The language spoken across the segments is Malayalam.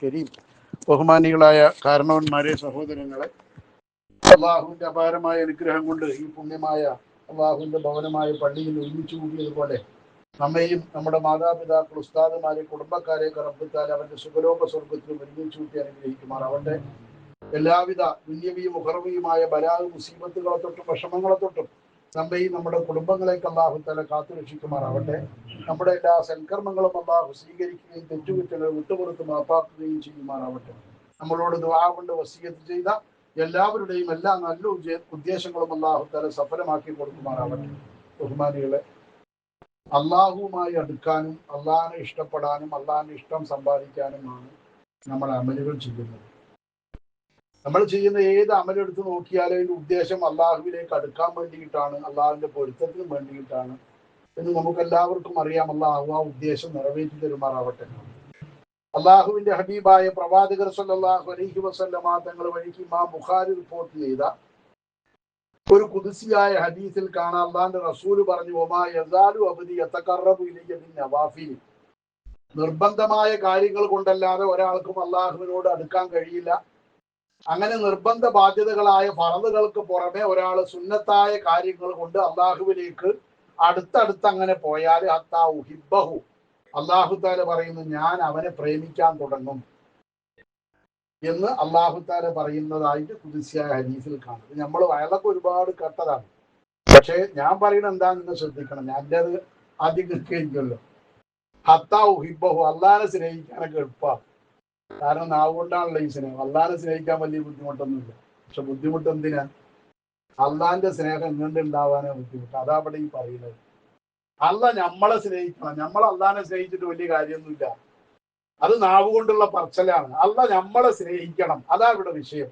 കരീം ബഹുമാനികളായ കാരണവന്മാരെ സഹോദരങ്ങളെ അള്ളാഹുവിന്റെ അപാരമായ അനുഗ്രഹം കൊണ്ട് ഈ പുണ്യമായ അള്ളാഹുവിന്റെ ഭവനമായ പള്ളിയിൽ ഒരുമിച്ച് കൂടിയതുപോലെ നമ്മയും നമ്മുടെ മാതാപിതാക്കൾ ഉസ്താദുമാരെ കുടുംബക്കാരെ കറപ്പിത്താൽ അവന്റെ സുഖലോക സ്വർഗത്തിലും ഒരുമിച്ച് കൂട്ടി അനുഗ്രഹിക്കുമാർ അവന്റെ എല്ലാവിധ ദുന്യവിയും മുഹർവിയുമായ ബലാഹ് മുസീബത്തുകളെ തൊട്ടും വിഷമങ്ങളെ തൊട്ടും നമ്മയും നമ്മുടെ കുടുംബങ്ങളേക്ക് അള്ളാഹു തല കാത്തുരക്ഷിക്കുമാറാവട്ടെ. നമ്മുടെ എല്ലാ സൽക്കർമ്മങ്ങളും അള്ളാഹു സ്വീകരിക്കുകയും തെറ്റുകുറ്റങ്ങൾ വിട്ടുപുറത്ത് മാപ്പാക്കുകയും ചെയ്യുമാറാവട്ടെ. നമ്മളോട് ദുആ കൊണ്ട് വസീയത്ത് ചെയ്ത എല്ലാവരുടെയും എല്ലാ നല്ല ഉദ്ദേശങ്ങളും അള്ളാഹു തല സഫലമാക്കി കൊടുക്കുമാറാവട്ടെ. ബഹുമാനികളെ അള്ളാഹുവുമായി അടുക്കാനും അള്ളാഹിനെ ഇഷ്ടപ്പെടാനും അള്ളാഹിന്റെ ഇഷ്ടം സമ്പാദിക്കാനുമാണ് നമ്മൾ അമലുകൾ ചെയ്യുന്നത്. നമ്മൾ ചെയ്യുന്ന ഏത് അമലെടുത്ത് നോക്കിയാലും അതിന്റെ ഉദ്ദേശം അള്ളാഹുവിലേക്ക് അടുക്കാൻ വേണ്ടിയിട്ടാണ് അള്ളാഹുവിന്റെ പൊരുത്തത്തിന് വേണ്ടിയിട്ടാണ് എന്ന് നമുക്ക് എല്ലാവർക്കും അറിയാം. അള്ളാഹു ആ ഉദ്ദേശം നിറവേറ്റി തരുമാറാവട്ടെ. അള്ളാഹുവിന്റെ ഹബീബായ പ്രവാചകർ സല്ലല്ലാഹു അലൈഹി വസല്ലമ തങ്ങൾ വഴിക്ക് മാ ബുഖാരി റിപ്പോർട്ട് ചെയ്ത ഒരു കുതിസിയായ ഹദീസിൽ കാണാം. അള്ളാന്റെ റസൂൽ പറഞ്ഞു ഒമാ യസാലു അബദി എത്തക്കറബു ഇലയ്യ ബിൻ നവാഫിൽ. നിർബന്ധമായ കാര്യങ്ങൾ കൊണ്ടല്ലാതെ ഒരാൾക്കും അള്ളാഹുവിനോട് അടുക്കാൻ കഴിയില്ല. അങ്ങനെ നിർബന്ധ ബാധ്യതകളായ ഫറദുകൾക്ക് പുറമെ ഒരാൾ സുന്നത്തായ കാര്യങ്ങൾ കൊണ്ട് അള്ളാഹുവിലേക്ക് അടുത്തടുത്ത് അങ്ങനെ പോയാൽ ഹത്താ ഉഹിബഹു അള്ളാഹു താല പറയുന്നു ഞാൻ അവനെ പ്രേമിക്കാൻ തുടങ്ങും. എന്ന് അള്ളാഹു താല പറയുന്നതായിട്ട് കുതിസിയായ ഹരീഫിൽ കാണും നമ്മൾ വയലൊക്കെ ഒരുപാട് കേട്ടതാണ്. പക്ഷേ ഞാൻ പറയുന്നത് എന്താണെന്ന് ശ്രദ്ധിക്കണം. എന്റെ അത് ആദ്യം കേൾക്കുമല്ലോ ഹത്താ ഉഹിബഹു അള്ളാഹിനെ സ്നേഹിക്കാനൊക്കെ എളുപ്പമാണ് കാരണം നാവുകൊണ്ടാണല്ലോ ഈ സ്നേഹം. അള്ളാഹിനെ സ്നേഹിക്കാൻ വലിയ ബുദ്ധിമുട്ടൊന്നുമില്ല. പക്ഷെ ബുദ്ധിമുട്ട് എന്തിനാ അള്ളാഹിന്റെ സ്നേഹം എങ്ങോട്ട് ഉണ്ടാവാനാ ബുദ്ധിമുട്ട്. അതാ അവിടെ ഈ പറയുന്നത്. അല്ല നമ്മളെ സ്നേഹിക്കണം. നമ്മൾ അള്ളാഹിനെ സ്നേഹിച്ചിട്ട് വലിയ കാര്യമൊന്നുമില്ല. അത് നാവ് കൊണ്ടുള്ള പറച്ചലാണ്. അല്ല നമ്മളെ സ്നേഹിക്കണം. അതാ ഇവിടെ വിഷയം.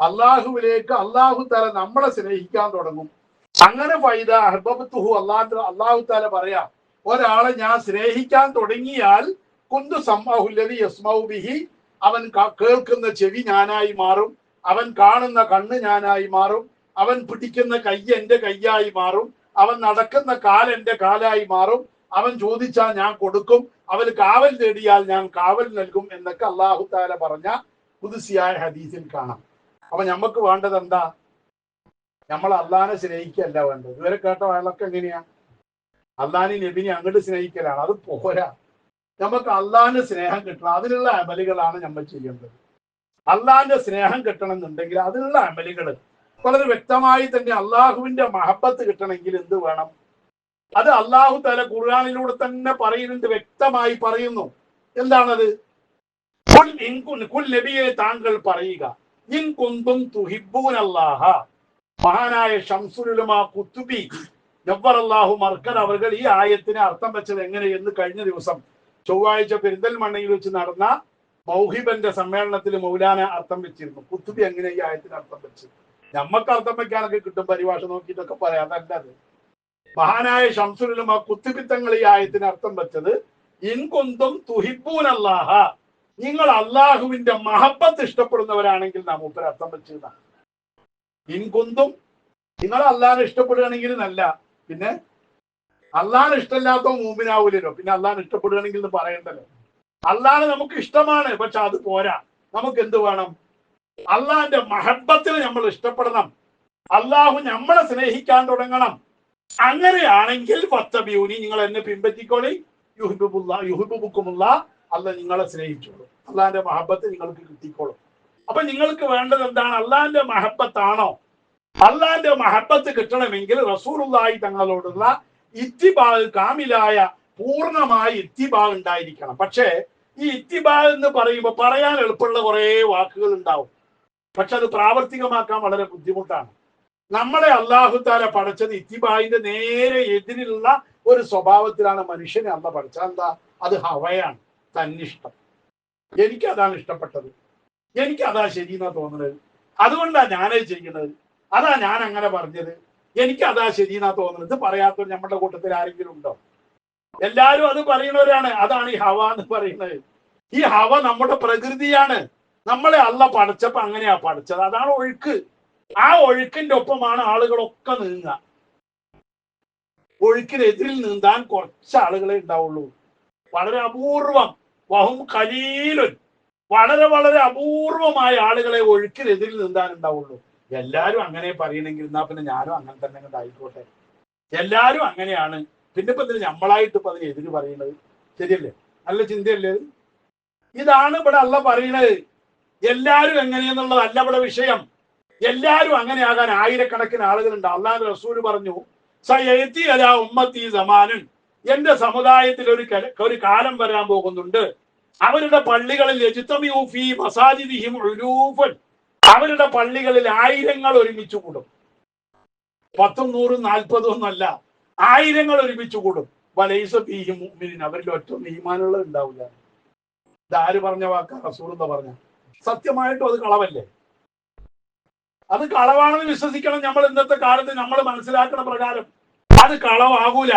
അള്ളാഹുവിലേക്ക് അള്ളാഹു താല നമ്മളെ സ്നേഹിക്കാൻ തുടങ്ങും. അങ്ങനെ ഫൈദ അഹബത്തുഹു അള്ളാഹു അള്ളാഹു താല പറയാ ഒരാളെ ഞാൻ സ്നേഹിക്കാൻ തുടങ്ങിയാൽ കുന്തു സമ്മാഹുല്ലതി യസ്മൗ ബിഹി. അവൻ കേൾക്കുന്ന ചെവി ഞാനായി മാറും. അവൻ കാണുന്ന കണ്ണ് ഞാനായി മാറും. അവൻ പിടിക്കുന്ന കൈ എന്റെ കൈയായി മാറും. അവൻ നടക്കുന്ന കാൽ എന്റെ കാലായി മാറും. അവൻ ചോദിച്ചാൽ ഞാൻ കൊടുക്കും. അവൻ കാവൽ തേടിയാൽ ഞാൻ കാവൽ നൽകും എന്നൊക്കെ അള്ളാഹു താല പറഞ്ഞ പുതുസിയായ ഹദീസിൽ കാണാം. അപ്പൊ നമുക്ക് വേണ്ടത് എന്താ? നമ്മൾ അള്ളഹാനെ സ്നേഹിക്കല്ല വേണ്ടത്. ഇതുവരെ കേട്ട വയലൊക്കെ എങ്ങനെയാ? അള്ളാഹിനെ നബിനെ അങ്ങോട്ട് സ്നേഹിക്കലാണ്. അത് പോരാ. നമുക്ക് അള്ളാഹിന്റെ സ്നേഹം കിട്ടണം. അതിനുള്ള അമലുകളാണ് നമ്മൾ ചെയ്യേണ്ടത്. അള്ളാഹിന്റെ സ്നേഹം കിട്ടണം എന്നുണ്ടെങ്കിൽ അതിനുള്ള അമലുകൾ വളരെ വ്യക്തമായി തന്നെ അള്ളാഹുവിന്റെ മഹബത്ത് കിട്ടണമെങ്കിൽ എന്ത് വേണം? അത് അള്ളാഹു തല ഖുർആാനിലൂടെ തന്നെ പറയുന്നുണ്ട് വ്യക്തമായി പറയുന്നു. എന്താണത്? കുൽ നബിയെ താങ്കൾ പറയുക. അല്ലാഹ. മഹാനായ ഷംസുലുലമ കുത്തുബി അവർ ഈ ആയത്തിന് അർത്ഥം വെച്ചത് എങ്ങനെയെന്ന് കഴിഞ്ഞ ദിവസം ചൊവ്വാഴ്ച പെരിന്തൽമണ്ണയിൽ വെച്ച് നടന്ന മൗഹിബന്റെ സമ്മേളനത്തിൽ മൗലാന അർത്ഥം വെച്ചിരുന്നു. കുത്തുബി എങ്ങനെ ഈ ആയത്തിന് അർത്ഥം വെച്ച്? നമ്മക്ക് അർത്ഥം വെക്കാനൊക്കെ കിട്ടും പരിഭാഷ നോക്കിയിട്ടൊക്കെ പറയാം. അതല്ലത്. മഹാനായ ഷംസുലുലമ കുത്തുബിത്തങ്ങൾ ഈ ആയത്തിന് അർത്ഥം വെച്ചത് ഇൻകൊന്തും തുഹിബൂൻ അല്ലാഹ നിങ്ങൾ അള്ളാഹുവിന്റെ മഹബത്ത് ഇഷ്ടപ്പെടുന്നവരാണെങ്കിൽ നാം ഉപ്പര അർത്ഥം വെച്ചതാണ്. ഇൻകൊന്തും നിങ്ങൾ അള്ളാഹിനെ ഇഷ്ടപ്പെടുകയാണെങ്കിൽ നല്ല പിന്നെ അള്ളാഹിനെ ഇഷ്ടമില്ലാത്ത മൂമിനാവൂലല്ലോ. പിന്നെ അള്ളാഹിനെ ഇഷ്ടപ്പെടുകയാണെങ്കിൽ എന്ന് പറയണ്ടല്ലോ. അള്ളാഹ് നമുക്ക് ഇഷ്ടമാണ് പക്ഷെ അത് പോരാ. നമുക്ക് എന്ത് വേണം? അള്ളാഹിന്റെ മഹബത്തിന് നമ്മൾ ഇഷ്ടപ്പെടണം. അള്ളാഹു നമ്മളെ സ്നേഹിക്കാൻ തുടങ്ങണം. അങ്ങനെയാണെങ്കിൽ ഫത്തബിയൂനി നിങ്ങൾ എന്നെ പിൻപറ്റിക്കോളി. യുഹിബുബുല്ല യുഹിബുബുക്കുമുള്ള അല്ല നിങ്ങളെ സ്നേഹിച്ചോളൂ. അള്ളാഹിന്റെ മഹബത്ത് നിങ്ങൾക്ക് കിട്ടിക്കോളും. അപ്പൊ നിങ്ങൾക്ക് വേണ്ടത് എന്താണ്? അള്ളാഹിന്റെ മഹബത്താണോ? അള്ളാഹിന്റെ മഹബത്ത് കിട്ടണമെങ്കിൽ റസൂലുള്ളാഹി തങ്ങളോടുള്ള ഇത്തിബാഗ് കാമിലായ പൂർണമായ ഇത്തിബാഗ് ഉണ്ടായിരിക്കണം. പക്ഷേ ഈ ഇത്തിബാഗ് എന്ന് പറയുമ്പോൾ പറയാൻ എളുപ്പമുള്ള കുറെ വാക്കുകൾ ഉണ്ടാവും. പക്ഷെ അത് പ്രാവർത്തികമാക്കാൻ വളരെ ബുദ്ധിമുട്ടാണ്. നമ്മളെ അള്ളാഹുത്താല പഠിച്ചത് ഇത്തിബായിന്റെ നേരെ എതിരിലുള്ള ഒരു സ്വഭാവത്തിലാണ് മനുഷ്യനെ അല്ല പഠിച്ചത്. എന്താ അത് ഹവയാണ്. തന്നിഷ്ടം. എനിക്ക് അതാണ് ഇഷ്ടപ്പെട്ടത്. എനിക്ക് അതാ ശരി എന്നാ തോന്നുന്നത്. അതുകൊണ്ടാണ് ഞാനത് ചെയ്യുന്നത്. അതാ ഞാൻ അങ്ങനെ പറഞ്ഞത്. എനിക്ക് അതാ ശരി എന്നാ തോന്നുന്നത് പറയാത്തവർ നമ്മുടെ കൂട്ടത്തിൽ ആരെങ്കിലും ഉണ്ടോ? എല്ലാരും അത് പറയുന്നവരാണ്. അതാണ് ഈ ഹവ എന്ന് പറയുന്നത്. ഈ ഹവ നമ്മുടെ പ്രകൃതിയാണ്. നമ്മളെ അല്ല പഠിച്ചപ്പോ അങ്ങനെയാ പഠിച്ചത് അതാണ് ഒഴുക്ക്. ആ ഒഴുക്കിന്റെ ഒപ്പമാണ് ആളുകളൊക്കെ നീങ്ങുക. ഒഴുക്കിനെതിരിൽ നീന്താൻ കുറച്ച് ആളുകളെ ഉണ്ടാവുള്ളൂ. വളരെ അപൂർവം. വഹും കലീലൻ വളരെ വളരെ അപൂർവമായ ആളുകളെ ഒഴുക്കിനെതിരിൽ നിന്നാനുണ്ടാവുള്ളൂ എല്ലാരും അങ്ങനെ പറയണമെങ്കിൽ എന്നാ പിന്നെ ഞാനും അങ്ങനെ തന്നെ അങ്ങോട്ട് ആയിക്കോട്ടെ. എല്ലാരും അങ്ങനെയാണ്. പിന്നെ ഇപ്പൊ ഇതിന് നമ്മളായിട്ട് ഇപ്പൊ അതിന് എതിര് പറയുന്നത് ശരിയല്ലേ? നല്ല ചിന്തയല്ലേ ഇതാണ് ഇവിടെ അല്ല പറയണത്. എല്ലാരും എങ്ങനെയെന്നുള്ളതല്ല ഇവിടെ വിഷയം. എല്ലാരും അങ്ങനെയാകാൻ ആയിരക്കണക്കിന് ആളുകളുണ്ട്. അള്ളാഹു റസൂൽ പറഞ്ഞു അലാ ഉമ്മത്തി സമാനൻ. എന്റെ സമുദായത്തിൽ ഒരു ഒരു കാലം വരാൻ പോകുന്നുണ്ട്. അവരുടെ പള്ളികളിൽ മസാജിദിഹിം ഉലൂഫൻ. അവരുടെ പള്ളികളിൽ ആയിരങ്ങൾ ഒരുമിച്ച് കൂടും. പത്തും നൂറും നാൽപ്പതും ഒന്നല്ല ആയിരങ്ങൾ ഒരുമിച്ച് കൂടും. വലൈസ മുഅ്മിനീൻ അവരിൽ ഒറ്റ നീമാനുള്ളത് ഉണ്ടാവില്ല. ഇതാര് പറഞ്ഞ വാക്ക്? റസൂൽ എന്താ പറഞ്ഞ? സത്യമായിട്ടും അത് കളവല്ലേ? അത് കളവാണെന്ന് വിശ്വസിക്കണം നമ്മൾ ഇന്നത്തെ കാലത്ത് നമ്മൾ മനസ്സിലാക്കുന്ന പ്രകാരം. അത് കളവാകൂല.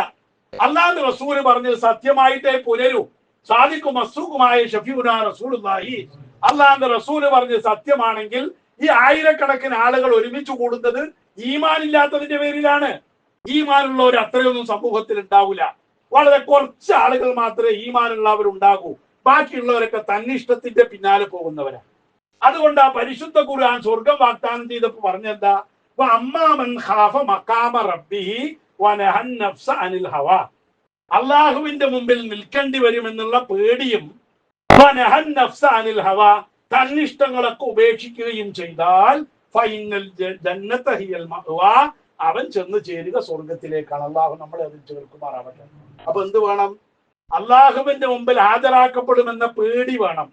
അല്ലാതെ റസൂൽ പറഞ്ഞത് സത്യമായിട്ടേ പുലരൂ. സാദിക്കും അസുഖമായ ഷഫീന റസൂലുള്ളാഹി. അള്ളാന്റെ റസൂൽ പറഞ്ഞ് സത്യമാണെങ്കിൽ ഈ ആയിരക്കണക്കിന് ആളുകൾ ഒരുമിച്ച് കൂടുന്നത് ഈമാൻ ഈമാനില്ലാത്തതിന്റെ പേരിലാണ്. ഈമാനുള്ളവർ അത്രയൊന്നും സമൂഹത്തിൽ ഉണ്ടാവില്ല വളരെ കുറച്ച് ആളുകൾ മാത്രമേ ഈമാനുള്ളവരുണ്ടാകൂ ബാക്കിയുള്ളവരൊക്കെ തന്നിഷ്ടത്തിന്റെ പിന്നാലെ പോകുന്നവരാ അതുകൊണ്ട് ആ പരിശുദ്ധ ഖുർആൻ സ്വർഗം വാഗ്ദാനം ചെയ്തപ്പോ പറഞ്ഞെന്താ? "വ അമ്മാമൻ ഖാഫ മഖാമ റബ്ബിഹി വനഹൻ അനിൽ ഹവാ. അള്ളാഹുവിന്റെ മുമ്പിൽ നിൽക്കേണ്ടി വരുമെന്നുള്ള പേടിയും അനിൽ ഹവാ തന്നിഷ്ടങ്ങളൊക്കെ ഉപേക്ഷിക്കുകയും ചെയ്താൽ ഫൈനൽ ജന്നത്തഹിയൽ അവൻ ചെന്ന് ചേരുക സ്വർഗത്തിലേക്കാണ് അള്ളാഹു നമ്മളെ അതിൽ ചേർക്കുമാറാവട്ടെ. അപ്പൊ എന്ത് വേണം? അള്ളാഹുവിന്റെ മുമ്പിൽ ഹാജരാക്കപ്പെടുമെന്ന പേടി വേണം.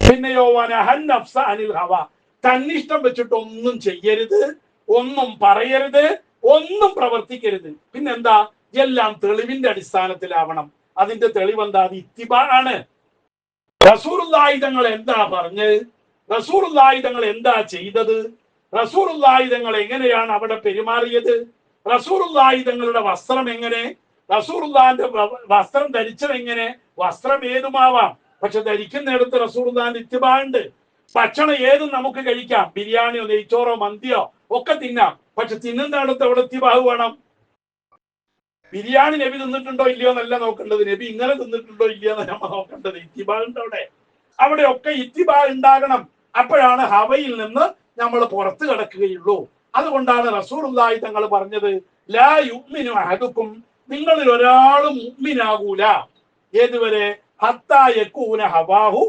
പിന്നെയോ വനഹൻ അനിൽ ഹവ. തന്നിഷ്ടം വെച്ചിട്ട് ഒന്നും ചെയ്യരുത് ഒന്നും പറയരുത് ഒന്നും പ്രവർത്തിക്കരുത്. പിന്നെന്താ? എല്ലാം തെളിവിന്റെ അടിസ്ഥാനത്തിലാവണം. അതിന്റെ തെളിവെന്താ? അത് ഇത്തിബാണ് റസൂറുല്ലായുധങ്ങൾ എന്താ പറഞ്ഞത്? റസൂറുല്ലായുധങ്ങൾ എന്താ ചെയ്തത്? റസൂറുല്ലായുധങ്ങൾ എങ്ങനെയാണ് അവിടെ പെരുമാറിയത്? റസൂറുല്ലായുധങ്ങളുടെ വസ്ത്രം എങ്ങനെ? റസൂറുല്ലാന്റെ വസ്ത്രം ധരിച്ചത് എങ്ങനെ? വസ്ത്രം ഏതുമാവാം? പക്ഷെ ധരിക്കുന്നിടത്ത് റസൂറുല്ലാന്റെ ഇത്തിബാണ്ട് ഭക്ഷണം ഏതും നമുക്ക് കഴിക്കാം. ബിരിയാണിയോ നെയ്ച്ചോറോ മന്തിയോ ഒക്കെ തിന്നാം. പക്ഷെ തിന്നുന്നിടത്ത് അവിടെ ഇത്തിബാഹ് വേണം. ബിരിയാണി നബി തിന്നിട്ടുണ്ടോ ഇല്ലയോ എന്നല്ല നോക്കേണ്ടത്. നബി ഇങ്ങനെ തിന്നിട്ടുണ്ടോ ഇല്ലയോ എന്ന് നമ്മൾ നോക്കേണ്ടത്. ഇത്തിബാ ഉണ്ട് അവിടെ അവിടെ ഒക്കെ ഇത്തിബാ ഉണ്ടാകണം. അപ്പോഴാണ് ഹവയിൽ നിന്ന് നമ്മൾ പുറത്തു കിടക്കുകയുള്ളൂ. അതുകൊണ്ടാണ് റസൂറുല്ലായി തങ്ങൾ പറഞ്ഞത് ലാ യുഗ്മിനു അഹദുക്കും. നിങ്ങളിൽ ഒരാളും മുഗ്മിനാകൂല ഏതുവരെ ഹത്താ യകൂന ഹവാഹു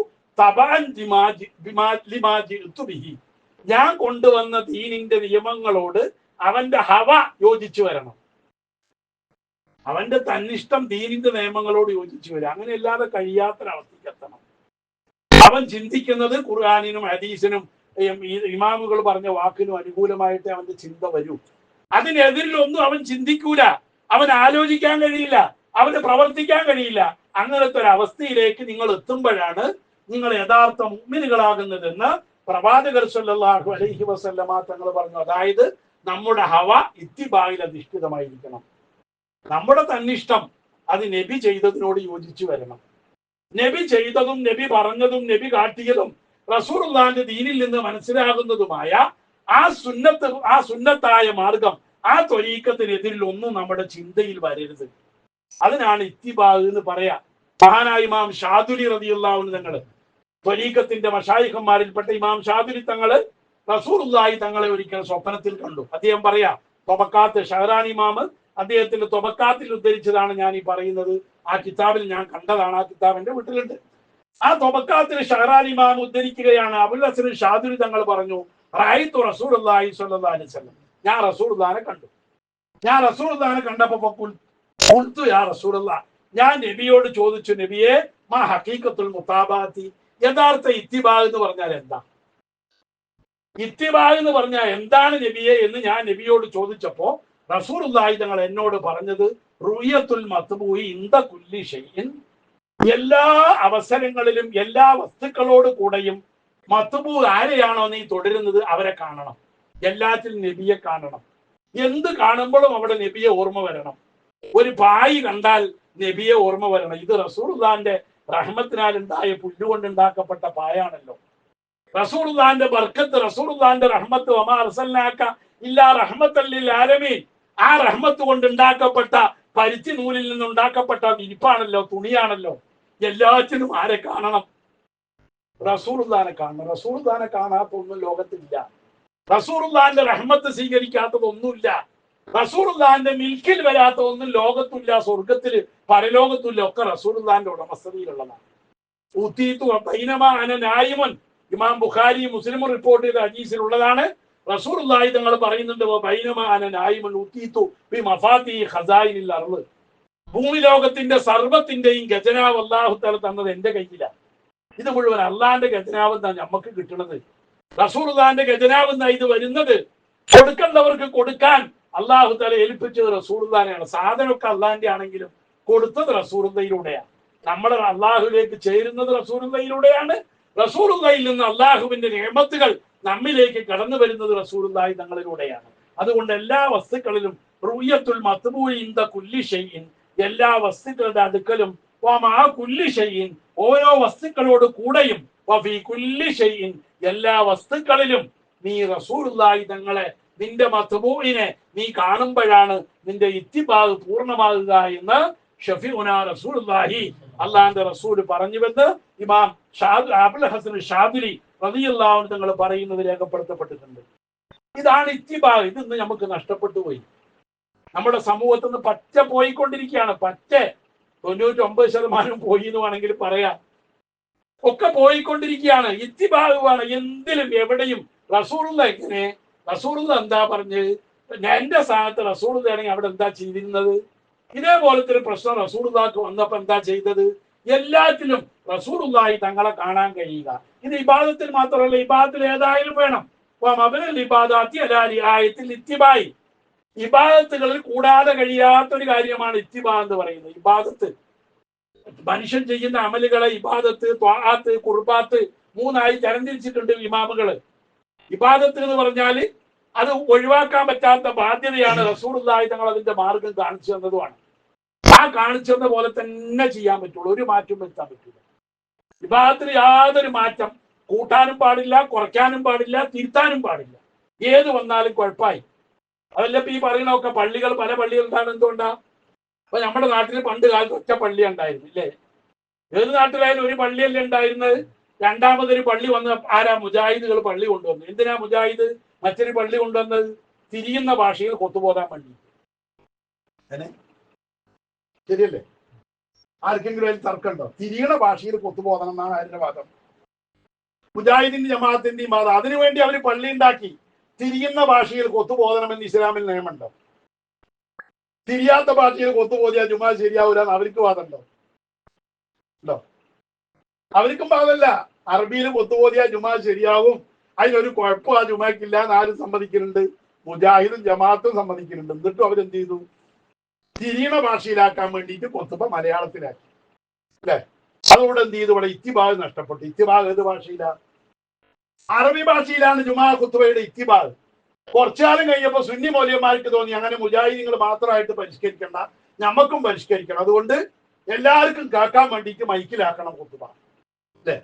ഞാൻ കൊണ്ടുവന്ന ദീനിന്റെ നിയമങ്ങളോട് അവന്റെ ഹവ യോജിച്ചു വരണം. അവന്റെ തന്നിഷ്ടം ദീനിന്റെ നിയമങ്ങളോട് യോജിച്ചു വരും അങ്ങനെ അല്ലാതെ കഴിയാത്തൊരവസ്ഥയ്ക്ക് എത്തണം അവൻ ചിന്തിക്കുന്നത് ഖുർആാനിനും ഹദീസിനും ഇമാമുകൾ പറഞ്ഞ വാക്കിനും അനുകൂലമായിട്ട് അവന്റെ ചിന്ത വരൂ. അതിനെതിരിലൊന്നും അവൻ ചിന്തിക്കൂല. അവൻ ആലോചിക്കാൻ കഴിയില്ല. അവന് പ്രവർത്തിക്കാൻ കഴിയില്ല. അങ്ങനത്തെ ഒരു അവസ്ഥയിലേക്ക് നിങ്ങൾ എത്തുമ്പോഴാണ് നിങ്ങൾ യഥാർത്ഥ മുമ്മിനുകളാകുന്നതെന്ന് പ്രവാചകർ സല്ലാഹു അലൈഹി വസല്ലമ തങ്ങൾ പറഞ്ഞു. അതായത് നമ്മുടെ ഹവ ഇത്തിബായിൽ അധിഷ്ഠിതമായിരിക്കണം നമ്മുടെ തന്നിഷ്ടം അത് നബി ചെയ്തതിനോട് യോജിച്ചു വരണം. നബി ചെയ്തതും നബി പറഞ്ഞതും നബി കാട്ടിയതും റസൂർദാന്റെ ദീനിൽ നിന്ന് മനസ്സിലാകുന്നതുമായ ആ സുന്നത്ത് ആ സുന്നത്തായ മാർഗം ആ ത്വരീക്കത്തിനെതിരിൽ ഒന്നും നമ്മുടെ ചിന്തയിൽ വരരുത്. അതിനാണ് ഇത്തിബാഗ് എന്ന് പറയാ. മഹാനായ ഇമാം ഷാദുലി റതിയുള്ളാവുന്ന തങ്ങൾ. ത്വരീക്കത്തിന്റെ മഷായിഖന്മാരിൽപ്പെട്ട ഇമാം ഷാദുരി തങ്ങൾ റസൂർദായി തങ്ങളെ ഒരിക്കൽ സ്വപ്നത്തിൽ കണ്ടു. അദ്ദേഹം പറയാ തൊബക്കാത്ത് ഷഹറാൻ ഇമാമ് അദ്ദേഹത്തിന്റെ തൊബക്കാത്തിൽ ഉദ്ധരിച്ചതാണ് ഞാൻ ഈ പറയുന്നത്. ആ കിതാബിൽ ഞാൻ കണ്ടതാണ്. ആ കിതാബ് എന്റെ വീട്ടിലുണ്ട്. ആ തൊബക്കാത്തിൽ ഷഹറാൻ ഇമാം ഉദ്ധരിക്കുകയാണ്. അബുൽ ഹസൻ ഷാദുരി തങ്ങൾ പറഞ്ഞു റായിത്തു റസൂൽ അലൈഹി വസല്ലം. ഞാൻ ഉള്ളാനെ കണ്ടു. ഞാൻ റസൂൽദാനെ കണ്ടപ്പോ കൊടുത്തു യാ റസൂലുള്ള ഞാൻ നബിയോട് ചോദിച്ചു നബിയെ മാ ഹക്കീക്കത്തുൽ മുത്താബാത്തി യഥാർത്ഥ ഇത്തിബാ എന്ന് പറഞ്ഞാൽ എന്താ? ഇത്തിബാ എന്ന് പറഞ്ഞാൽ എന്താണ് നബിയെ എന്ന് ഞാൻ നബിയോട് ചോദിച്ചപ്പോ റസൂലുള്ളാഹി തങ്ങൾ എന്നോട് പറഞ്ഞത് റുയത്തുൽ മത്ബൂയി ഇന്ത കുല്ലി ഷൈഇൻ. എല്ലാ അവസരങ്ങളിലും എല്ലാ വസ്തുക്കളോട് കൂടെയും മത്തുപൂ ആരെയാണോ നീ തുടരുന്നത് അവരെ കാണണം. എല്ലാത്തിലും നബിയെ കാണണം. എന്ത് കാണുമ്പോഴും അവിടെ നബിയെ ഓർമ്മ വരണം. ഒരു പായി കണ്ടാൽ നബിയെ ഓർമ്മ വരണം. ഇത് റസൂർദാന്റെ റഹ്മത്തിനാൽ ഉണ്ടായ പുല്ലുകൊണ്ട് ഉണ്ടാക്കപ്പെട്ട പായാണല്ലോ. റസൂർദാന്റെ ബർക്കത്ത് റസൂർദാന്റെ റഹ്മത്ത് ഒമാ അർസൽനാക്ക ഇല്ല റഹ്മത്തല്ലിൽ ആലമീൻ. ആ റഹ്മത്ത് കൊണ്ട് ഉണ്ടാക്കപ്പെട്ട പരുത്തി നൂലിൽ നിന്ന് ഉണ്ടാക്കപ്പെട്ട വിരിപ്പാണല്ലോ തുണിയാണല്ലോ. എല്ലാറ്റിനും ആരെ കാണണം? റസൂർദാനെ കാണണം. റസൂർദാനെ കാണാത്തൊന്നും ലോകത്തില്ല. റസൂർദാന്റെ റഹ്മത്ത് സ്വീകരിക്കാത്തതൊന്നുമില്ല. റസൂർദാന്റെ മിൽക്കിൽ വരാത്ത ഒന്നും ലോകത്തില്ല സ്വർഗത്തിൽ പരലോകത്തില്ല. ഒക്കെ റസൂർദാന്റെ ഉടമസ്ഥതയിലുള്ളതാണ്. ഊത്തീത്തു അന നായിമൻ. ഇമാം ബുഖാരി മുസ്ലിം റിപ്പോർട്ട് ചെയ്ത ഹദീസിലുള്ളതാണ്. റസൂർദായി തങ്ങൾ പറയുന്നുണ്ട് ഭൂമി ലോകത്തിന്റെ സർവത്തിന്റെയും ഖജനാവ് അള്ളാഹു തല തന്നത് എന്റെ കയ്യിലാണ് ഇത് മുഴുവൻ അള്ളാന്റെ ഖജനാവ് എന്നാണ് നമുക്ക് കിട്ടുന്നത് റസൂർദാന്റെ ഖജനാവ് എന്നാ ഇത് വരുന്നത്? കൊടുക്കേണ്ടവർക്ക് കൊടുക്കാൻ അള്ളാഹു തല ഏൽപ്പിച്ചത് റസൂർദാനെയാണ് സാധനമൊക്കെ അള്ളാന്റെ ആണെങ്കിലും കൊടുത്തത് റസൂർദയിലൂടെയാണ് നമ്മൾ അള്ളാഹുലേക്ക് ചേരുന്നത് റസൂർദയിലൂടെയാണ് റസൂർദയിൽ നിന്ന് അള്ളാഹുവിന്റെ നിയമത്തുകൾ നമ്മിലേക്ക് കടന്നു വരുന്നത് റസൂലുള്ളാഹി തങ്ങളിലൂടെയാണ്. അതുകൊണ്ട് എല്ലാ വസ്തുക്കളിലും റുയ്യത്തുൽ മത്തുബൂയിന്ത കുല്ലി ഷെയ്യിൻ എല്ലാ വസ്തുക്കളുടെ അടുക്കലും ആ കുല്ലി ഷെയ്യിൻ ഓരോ വസ്തുക്കളോട് കൂടെയും കുല്ലി ഷെയ്യിൻ എല്ലാ വസ്തുക്കളിലും നീ റസൂലുള്ളാഹി തങ്ങളെ നിന്റെ മത്ബൂഇനെ നീ കാണുമ്പോഴാണ് നിന്റെ ഇത്തിബാഗ് പൂർണമാകുക എന്ന് ഷഫീഉന റസൂലുള്ളാഹി അള്ളാഹിന്റെ റസൂൽ പറഞ്ഞുവെന്ന് ഇമാം ഷാദ് അബുൽ ഹസൻ ഷാദിലി അൻഹു തങ്ങൾ പറയുന്നത് രേഖപ്പെടുത്തപ്പെട്ടിട്ടുണ്ട്. ഇതാണ് ഇത്തിഭാഗം ഇത് ഇന്ന് നമുക്ക് നഷ്ടപ്പെട്ടു പോയി. നമ്മുടെ സമൂഹത്തിൽ നിന്ന് പച്ച പോയിക്കൊണ്ടിരിക്കുകയാണ്. പച്ച തൊണ്ണൂറ്റി ഒമ്പത് ശതമാനം പോയി എന്ന് വേണമെങ്കിൽ പറയാം. ഒക്കെ പോയിക്കൊണ്ടിരിക്കുകയാണ്. ഇത്തിഭാഗമാണ് എന്തിലും എവിടെയും. റസൂറുള്ള എങ്ങനെ? റസൂറുള്ള എന്താ പറഞ്ഞ്? എന്റെ സ്ഥാനത്ത് റസൂറുള്ള ആണെങ്കിൽ അവിടെ എന്താ ചെയ്തിരുന്നത്? ഇതേപോലത്തെ ഒരു പ്രശ്നം റസൂറുള്ളാക്ക് വന്നപ്പോ എന്താ ചെയ്തത്? എല്ലാത്തിലും റസൂറുള്ളായി തങ്ങളെ കാണാൻ കഴിയുക. ഇത് ഇബാദത്തിൽ മാത്രമല്ല ഇബാദത്തിൽ ഏതായാലും വേണം. ഇത്തിബായി. ഇബാദത്തുകളിൽ കൂടാതെ കഴിയാത്തൊരു കാര്യമാണ് ഇത്തിബ എന്ന് പറയുന്നത്. ഇബാദത്ത് മനുഷ്യൻ ചെയ്യുന്ന അമലുകളെ ഇബാദത്ത് ത്വാത്ത് കുർബാത്ത് മൂന്നായി തരംതിരിച്ചിട്ടുണ്ട് ഇമാമുകൾ. ഇബാദത്ത് എന്ന് പറഞ്ഞാൽ അത് ഒഴിവാക്കാൻ പറ്റാത്ത ബാധ്യതയാണ് റസൂലുള്ളാഹി തങ്ങൾ അതിന്റെ മാർഗം കാണിച്ചു തന്നതുമാണ്. ആ കാണിച്ചെന്ന പോലെ തന്നെ ചെയ്യാൻ പറ്റുള്ളൂ. ഒരു മാറ്റവും വരുത്താൻ പറ്റില്ല. വിഭാഗത്തിൽ യാതൊരു മാറ്റം കൂട്ടാനും പാടില്ല കുറയ്ക്കാനും പാടില്ല തിരുത്താനും പാടില്ല. ഏത് വന്നാലും കുഴപ്പമായി. അതല്ല ഇപ്പൊ ഈ പറയുന്നതൊക്കെ പള്ളികൾ പല പള്ളികൾ ഉണ്ടാകുന്നത് എന്തുകൊണ്ടാ? അപ്പൊ നമ്മുടെ നാട്ടിൽ പണ്ട് കാലത്ത് ഒറ്റ പള്ളി ഉണ്ടായിരുന്നു ഇല്ലേ? ഏത് നാട്ടിലായാലും ഒരു പള്ളിയല്ലേ ഉണ്ടായിരുന്നത്? രണ്ടാമതൊരു പള്ളി വന്ന ആരാ? മുജാഹിദുകൾ പള്ളി കൊണ്ടുവന്നു. എന്തിനാ മുജാഹിദ് മറ്റൊരു പള്ളി കൊണ്ടുവന്നത്? തിരിയുന്ന ഭാഷയിൽ കൊത്തുപോകാൻ വേണ്ടി? ശരിയല്ലേ? ആർക്കെങ്കിലും അതിൽ തർക്കമുണ്ടോ? തിരിയണ ഭാഷയിൽ കൊത്തുപോകണം എന്നാണ് അതിന്റെ വാദം. മുജാഹിദിന്റെ ജമാഅത്തിന്റെയും വാദം. അതിനുവേണ്ടി അവർ പള്ളി ഉണ്ടാക്കി തിരിയുന്ന ഭാഷയിൽ കൊത്തുപോകണമെന്ന് ഇസ്ലാമിൽ നിയമമുണ്ടോ? തിരിയാത്ത ഭാഷയിൽ കൊത്തുപോതിയാൽ ജുമാ ശരിയാവൂല എന്ന് അവർക്ക് വാദമുണ്ടോ? ഉണ്ടോ? അവർക്കും വാദമല്ല. അറബിയിൽ കൊത്തുപോതിയാൽ ജുമാ ശരിയാവും. അതിനൊരു കുഴപ്പം ആ ജുമാക്കില്ല എന്ന് ആരും സമ്മതിക്കുന്നുണ്ട് മുജാഹിദും ജമാഅത്തും സമ്മതിക്കുന്നുണ്ട് എന്നിട്ടും അവരെന്ത് ചെയ്തു? തിരിയണ ഭാഷയിലാക്കാൻ വേണ്ടിയിട്ട് കൊത്തുമ്പ മലയാളത്തിലാക്കി. അല്ലെ? അതുകൊണ്ട് എന്ത് ചെയ്തു? ഇവിടെ ഇത്തിബാഗ് നഷ്ടപ്പെട്ടു. ഇത്തിബാഗ് ഏത് ഭാഷയിലാ? അറബി ഭാഷയിലാണ് ജുമാ കുത്തുബയുടെ ഇത്തിബാഗ്. കുറച്ചുകാലം കഴിഞ്ഞപ്പോ സുന്നി മൗലിയന്മാർക്ക് തോന്നി അങ്ങനെ മുജാഹിദീങ്ങൾ മാത്രമായിട്ട് പരിഷ്കരിക്കണ്ട. നമ്മക്കും പരിഷ്കരിക്കണം. അതുകൊണ്ട് എല്ലാവർക്കും കേൾക്കാൻ വേണ്ടിയിട്ട് മൈക്കിലാക്കണം കുത്തുബ അല്ലേ?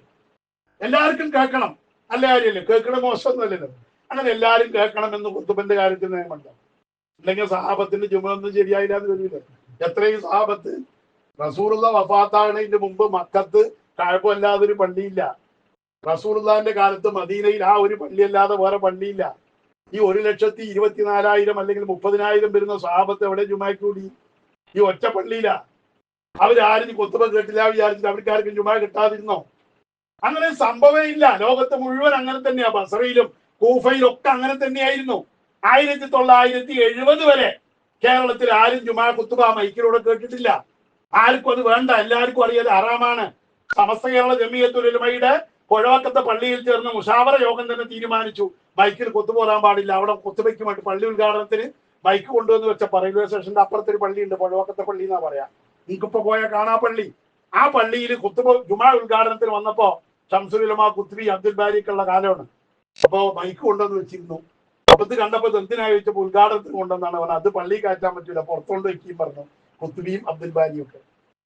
എല്ലാവർക്കും കേൾക്കണം. നല്ല കാര്യമല്ലേ? കേൾക്കണ മോശമൊന്നുമല്ലല്ലോ അങ്ങനെ എല്ലാവരും കേൾക്കണം എന്ന് കുത്തുബന്റെ കാര്യത്തിൽ നിയമമുണ്ടോ അല്ലെങ്കിൽ സഹാബത്തിന്റെ ജുമൊന്നും ശരിയായില്ല എന്ന് വരില്ല. എത്രയും സഹാബത്ത് റസൂറുള്ള വഫാത്താണതിന്റെ മുമ്പ് മക്കത്ത് കഴപ്പമല്ലാതെ ഒരു പള്ളിയില്ല. റസൂറുള്ളാന്റെ കാലത്ത് മദീനയിൽ ആ ഒരു പള്ളിയല്ലാതെ വേറെ പള്ളിയില്ല. ഈ ഒരു ലക്ഷത്തി ഇരുപത്തിനാലായിരം അല്ലെങ്കിൽ മുപ്പതിനായിരം വരുന്ന സഹാബത്ത് എവിടെ ജുമാക്കൂടി? ഈ ഒറ്റ പള്ളിയിലാ. അവരാരും കൊത്തുമ്പ കേട്ടില്ല വിചാരിച്ചിട്ട് അവർക്കാർക്കും ജുമാ കിട്ടാതിരുന്നോ? അങ്ങനെ സംഭവമേ ഇല്ല. ലോകത്ത് മുഴുവൻ അങ്ങനെ തന്നെയാ. ബസറയിലും കൂഫയിലും ഒക്കെ അങ്ങനെ തന്നെയായിരുന്നു. ആയിരത്തി തൊള്ളായിരത്തി എഴുപത് വരെ കേരളത്തിൽ ആരും ജുമാ കുത്തുബ മൈക്കിലൂടെ കേട്ടിട്ടില്ല. ആർക്കും അത് വേണ്ട. എല്ലാവർക്കും അറിയാതെ ഹറാമാണ്. സമസ്ത കേരള ജമിയത്തുലമയുടെ പുഴവക്കത്തെ പള്ളിയിൽ ചേർന്ന് മുഷാവറ യോഗം തന്നെ തീരുമാനിച്ചു. മൈക്കിൽ കൊത്തുപോരാൻ പാടില്ല. അവിടെ കൊത്തുവയ്ക്ക് വേണ്ടി പള്ളി ഉദ്ഘാടനത്തിന് മൈക്ക് കൊണ്ടുവന്ന് വെച്ച റെയിൽവേ സ്റ്റേഷന്റെ അപ്പുറത്തൊരു പള്ളിയുണ്ട്. പുഴവക്കത്തെ പള്ളി എന്നാ പറയാ. നിങ്ങൾക്കിപ്പോ പോയ കാണാ പള്ളി. ആ പള്ളിയിൽ കുത്തുബ ജുമാ ഉദ്ഘാടനത്തിന് വന്നപ്പോ ഷംസുലുലമ കുത്തുബി അബ്ദുൽ ബാരിക്കുള്ള കാലമാണ്. അപ്പോ മൈക്ക് കൊണ്ടുവന്ന് വെച്ചിരുന്നു. അപ്പൊ ഇത് കണ്ടപ്പോ എന്തിനാ ചോദിച്ചപ്പോ ഉദ്ഘാടനത്തിന് കൊണ്ടുവന്നാണ് പറഞ്ഞത്. അത് പള്ളി കയറ്റാൻ പറ്റൂല. പുറത്തോണ്ട് വെക്കുകയും പറഞ്ഞു. കുത്തുബിയും അബ്ദുൽ ബാരിയും ഒക്കെ.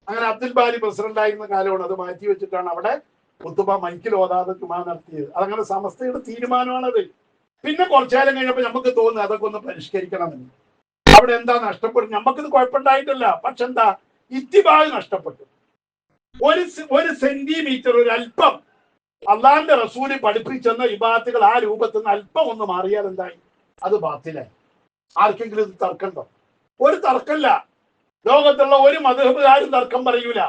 അങ്ങനെ അബ്ദുൽ ബാലി പ്രസിഡന്റ് ആയിരുന്ന കാലമാണ്. അത് മാറ്റി വെച്ചിട്ടാണ് അവിടെ കുത്തുബ മൈക്കിൽ ഓതാതെ ചുമാ നടത്തിയത്. അതങ്ങനെ സമസ്തയുടെ തീരുമാനമാണത്. പിന്നെ കുറച്ചുകാലം കഴിഞ്ഞപ്പോ നമുക്ക് തോന്നുന്നു അതൊക്കെ ഒന്ന് പരിഷ്കരിക്കണമെന്ന്. അവിടെ എന്താ നഷ്ടപ്പെടും നമുക്കിത് കുഴപ്പമുണ്ടായിട്ടില്ല. പക്ഷെ എന്താ? ഇത്തിബാഗ് നഷ്ടപ്പെട്ടു. ഒരു ഒരു സെന്റിമീറ്റർ ഒരു അല്പം അള്ളാന്റെ റസൂലി പഠിപ്പിച്ചെന്ന വിഭാഗത്തുകൾ ആ രൂപത്തിൽ നിന്ന് അല്പം ഒന്ന് മാറിയാൽ എന്തായി? അത് ബാത്തിലായി. ആർക്കെങ്കിലും ഇത് തർക്കണ്ടോ? ഒരു തർക്കമില്ല ലോകത്തുള്ള ഒരു മധുഹബുകാരും തർക്കം പറയൂല.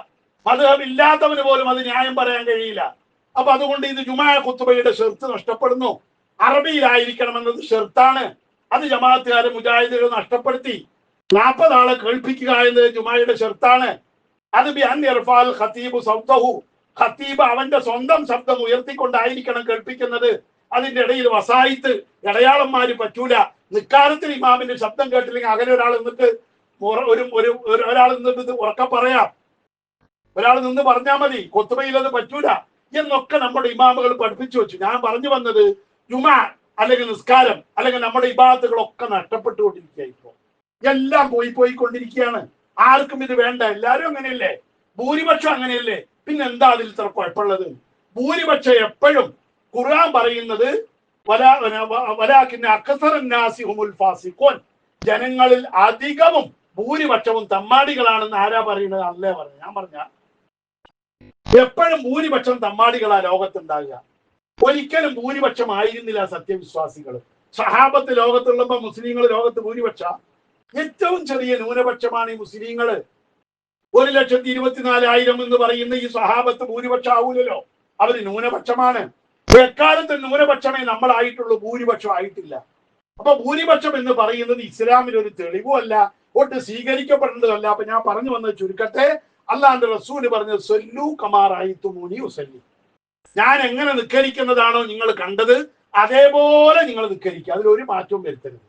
മധുഹബ് ഇല്ലാത്തവന് പോലും അത് ന്യായം പറയാൻ കഴിയില്ല. അപ്പൊ അതുകൊണ്ട് ഇത് ജുമായ കുത്തുബയുടെ ഷെർത്ത് നഷ്ടപ്പെടുന്നു. അറബിയിലായിരിക്കണമെന്നത് ഷെർത്താണ്. അത് ജമാഅത്തുകാരെ മുജാഹിദുകൾ നഷ്ടപ്പെടുത്തി. നാൽപ്പത് ആളെ കേൾപ്പിക്കുക എന്നത് ജുമായയുടെ ഷെർത്താണ്. അത് ബി അൻ ഇർഫാൽ ഖത്തീബ് സൗദഹു. ഖത്തീബ് അവന്റെ സ്വന്തം ശബ്ദം ഉയർത്തിക്കൊണ്ടായിരിക്കണം കേൾപ്പിക്കുന്നത്. അതിന്റെ ഇടയിൽ വസായിത്ത് ഇടയാളന്മാര് പറ്റൂല. നിക്കാലത്തിൽ ഇമാമിന്റെ ശബ്ദം കേട്ടില്ലെങ്കിൽ അകലെ ഒരാൾ നിന്നിട്ട് ഒരു ഒരു ഒരു- ഒരാൾ നിന്നിട്ട് ഉറക്കെ പറയാം. ഒരാൾ നിന്ന് പറഞ്ഞാൽ മതി കൊത്തുമയിൽ അത് പറ്റൂല എന്നൊക്കെ നമ്മുടെ ഇമാമുകൾ പഠിപ്പിച്ചു വെച്ചു. ഞാൻ പറഞ്ഞു വന്നത് ജുമ അല്ലെങ്കിൽ നിസ്കാരം അല്ലെങ്കിൽ നമ്മുടെ ഇബാദത്തുകളൊക്കെ നഷ്ടപ്പെട്ടുകൊണ്ടിരിക്കുക ഇപ്പോ എല്ലാം പോയി പോയിക്കൊണ്ടിരിക്കുകയാണ്. ആർക്കും ഇത് വേണ്ട. എല്ലാവരും അങ്ങനെയല്ലേ? ഭൂരിപക്ഷം അങ്ങനെയല്ലേ? പിന്നെ എന്താ അതിൽ ഇത്ര കുഴപ്പമുള്ളത്? ഭൂരിപക്ഷം എപ്പോഴും ഖുർആൻ പറയുന്നത് ജനങ്ങളിൽ അധികവും ഭൂരിപക്ഷവും തമ്മാടികളാണെന്ന് ആരാ പറയുന്നത്? അല്ലേ പറഞ്ഞു ഞാൻ പറഞ്ഞ എപ്പോഴും ഭൂരിപക്ഷം തമ്മാടികളാ ലോകത്തുണ്ടാകുക. ഒരിക്കലും ഭൂരിപക്ഷം ആയിരുന്നില്ല സത്യവിശ്വാസികൾ. സഹാബത്ത് ലോകത്തുള്ളപ്പോ മുസ്ലിങ്ങൾ ലോകത്ത് ഭൂരിപക്ഷ. ഏറ്റവും ചെറിയ ന്യൂനപക്ഷമാണ് ഈ മുസ്ലിങ്ങൾ ഒരു ലക്ഷത്തി ഇരുപത്തിനാലായിരം എന്ന് പറയുന്ന ഈ സഹാബത്ത് ഭൂരിപക്ഷം ആവൂലല്ലോ. അവർ ന്യൂനപക്ഷമാണ്. എക്കാലത്ത് ന്യൂനപക്ഷമേ നമ്മളായിട്ടുള്ളൂ ഭൂരിപക്ഷം ആയിട്ടില്ല. അപ്പൊ ഭൂരിപക്ഷം എന്ന് പറയുന്നത് ഇസ്ലാമിൽ ഒരു തെളിവുമല്ല. ഒട്ട് സ്വീകരിക്കപ്പെടേണ്ടതല്ല. അപ്പൊ ഞാൻ പറഞ്ഞു വന്ന ചുരുക്കത്തെ അല്ലാണ്ട് റസൂൽ പറഞ്ഞ സൊല്ലു കമാറായി തുമൂനി ഉസല്ലി. ഞാൻ എങ്ങനെ നിക്കരിക്കുന്നതാണോ നിങ്ങൾ കണ്ടത് അതേപോലെ നിങ്ങൾ നിക്കരിക്കുക അതിൽ ഒരു മാറ്റവും വരുത്തരുത്.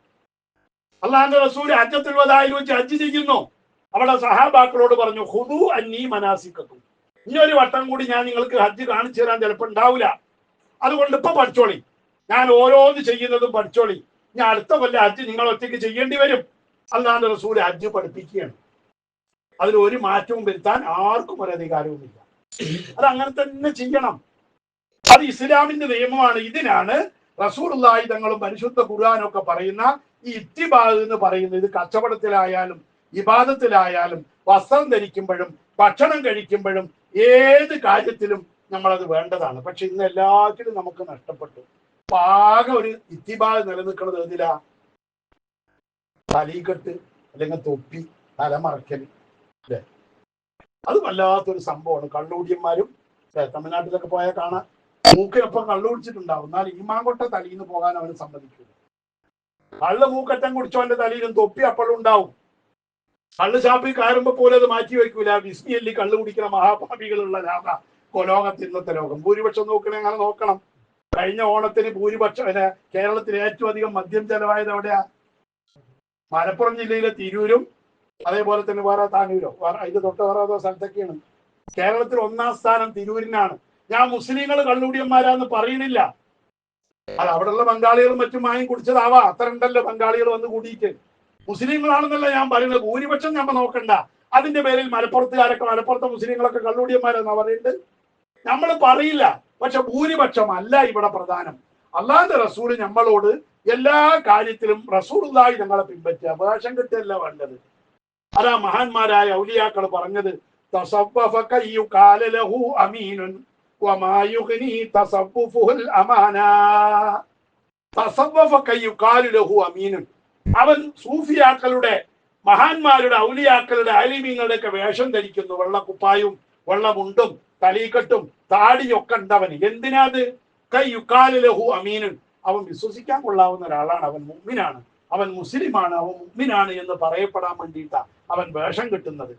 അല്ലാണ്ട് റസൂൽ അറ്റത്തിൽ വതായി വെച്ച് അജ്ജ് ചെയ്യുന്നു. അവിടെ സഹാബാക്കളോട് പറഞ്ഞു ഹുദു അന്നി മനാസിക്കത്തു ഇനി ഒരു വട്ടം കൂടി ഞാൻ നിങ്ങൾക്ക് ഹജ്ജ് കാണിച്ചു തരാൻ ചിലപ്പോൾ ഉണ്ടാവില്ല. അതുകൊണ്ട് ഇപ്പൊ പഠിച്ചോളി. ഞാൻ ഓരോന്ന് ചെയ്യുന്നതും പഠിച്ചോളി. ഞാൻ അടുത്ത കൊല്ലം ഹജ്ജ് നിങ്ങൾ ഒറ്റയ്ക്ക് ചെയ്യേണ്ടി വരും. അല്ലാണ്ട് റസൂൽ ഹജ്ജ് പഠിപ്പിക്കുകയാണ്. അതിൽ ഒരു മാറ്റവും വരുത്താൻ ആർക്കും ഒരു അധികാരവുമില്ല. അത് അങ്ങനെ തന്നെ ചെയ്യണം. അത് ഇസ്ലാമിന്റെ നിയമമാണ്. ഇതിനാണ് റസൂലുള്ളാഹി തങ്ങളും പരിശുദ്ധ ഖുർആാനൊക്കെ പറയുന്ന ഈ ഇത്തിബാദ് എന്ന് പറയുന്നത് കച്ചവടത്തിലായാലും ഇബാദത്തിലായാലും വസ്ത്രം ധരിക്കുമ്പോഴും ഭക്ഷണം കഴിക്കുമ്പോഴും ഏത് കാര്യത്തിലും നമ്മളത് വേണ്ടതാണ്. പക്ഷെ ഇന്ന് എല്ലാത്തിലും നമുക്ക് നഷ്ടപ്പെട്ടു. ആകെ ഒരു ഇത്തിബാ നിലനിൽക്കുന്നത് ഏതിലാ? തലീകെട്ട് അല്ലെങ്കിൽ തൊപ്പി തലമറക്കൽ അല്ലേ? അത് വല്ലാത്തൊരു സംഭവമാണ്. കള്ളുകൂടിയന്മാരും ഛെ, തമിഴ്നാട്ടിലൊക്കെ പോയാൽ കാണാം. മൂക്കിനൊപ്പം കള്ളു കുടിച്ചിട്ടുണ്ടാവും. എന്നാൽ ഈമാങ്കൊട്ട തലയിന്ന് പോകാൻ അവന് സമ്മതിക്കില്ല കള്ള് മൂക്കറ്റം കുടിച്ചവന്റെ തലയിലും തൊപ്പി അപ്പോഴും ഉണ്ടാവും. കള്ള് ഷാപ്പിൽ കയറുമ്പോ പോലും അത് മാറ്റി വെക്കൂല വിസ്മിയല്ലി കള്ള് കുടിക്കുന്ന മഹാഭാവികളുള്ള രാധ കൊലോകത്ത് ഇന്നത്തെ ലോകം. ഭൂരിപക്ഷം നോക്കണേ അങ്ങനെ നോക്കണം. കഴിഞ്ഞ ഓണത്തിന് ഭൂരിപക്ഷം കേരളത്തിൽ ഏറ്റവും അധികം മദ്യം ചെലവായത് എവിടെയാ? മലപ്പുറം ജില്ലയിലെ തിരൂരും അതേപോലെ തന്നെ വേറെ താനൂരോ. വേറെ അതിന്റെ തൊട്ട് വേറെ സ്ഥലത്തൊക്കെയാണ്. കേരളത്തിൽ ഒന്നാം സ്ഥാനം തിരൂരിനാണ്. ഞാൻ മുസ്ലിങ്ങൾ കള്ളുടിയന്മാരാന്ന് പറയണില്ല. അത് അവിടെയുള്ള ബംഗാളികളും മറ്റും വാങ്ങി കുടിച്ചതാവാ. അത്ര ഉണ്ടല്ലോ ബംഗാളികൾ വന്ന് കൂടിയിട്ട്. മുസ്ലിങ്ങളാണെന്നല്ല ഞാൻ പറയുന്നത്. ഭൂരിപക്ഷം നമ്മൾ നോക്കണ്ട. അതിന്റെ പേരിൽ മലപ്പുറത്തുകാരൊക്കെ മലപ്പുറത്തെ മുസ്ലിങ്ങളൊക്കെ കള്ളുടിയന്മാരെന്നാ പറയുന്നത്? നമ്മൾ പറയില്ല. പക്ഷെ ഭൂരിപക്ഷം അല്ല ഇവിടെ പ്രധാനം. അള്ളാന്റെ റസൂൽ നമ്മളോട് എല്ലാ കാര്യത്തിലും റസൂലുള്ളാഹി ഞങ്ങളെ പിൻപറ്റുക അവകാശം കിട്ടിയല്ല വേണ്ടത്. അതാ മഹാന്മാരായ ഔലിയാക്കൾ പറഞ്ഞത് അമീനുൻ. അവൻ സൂഫിയാക്കളുടെ മഹാന്മാരുടെ ഔലിയാക്കളുടെ അലിമീങ്ങളുടെ ഒക്കെ വേഷം ധരിക്കുന്നു. വെള്ളക്കുപ്പായും വെള്ളമുണ്ടും തലീക്കെട്ടും താടിയൊക്കെ ഉണ്ടവന്. എന്തിനാത് കൈ അമീനൻ. അവൻ വിശ്വസിക്കാൻ കൊള്ളാവുന്ന ഒരാളാണ്. അവൻ മുമ്മിനാണ്. അവൻ മുസ്ലിമാണ്. അവൻ മുമ്മിനാണ് എന്ന് പറയപ്പെടാൻ വേണ്ടിയിട്ടാ അവൻ വേഷം കിട്ടുന്നത്.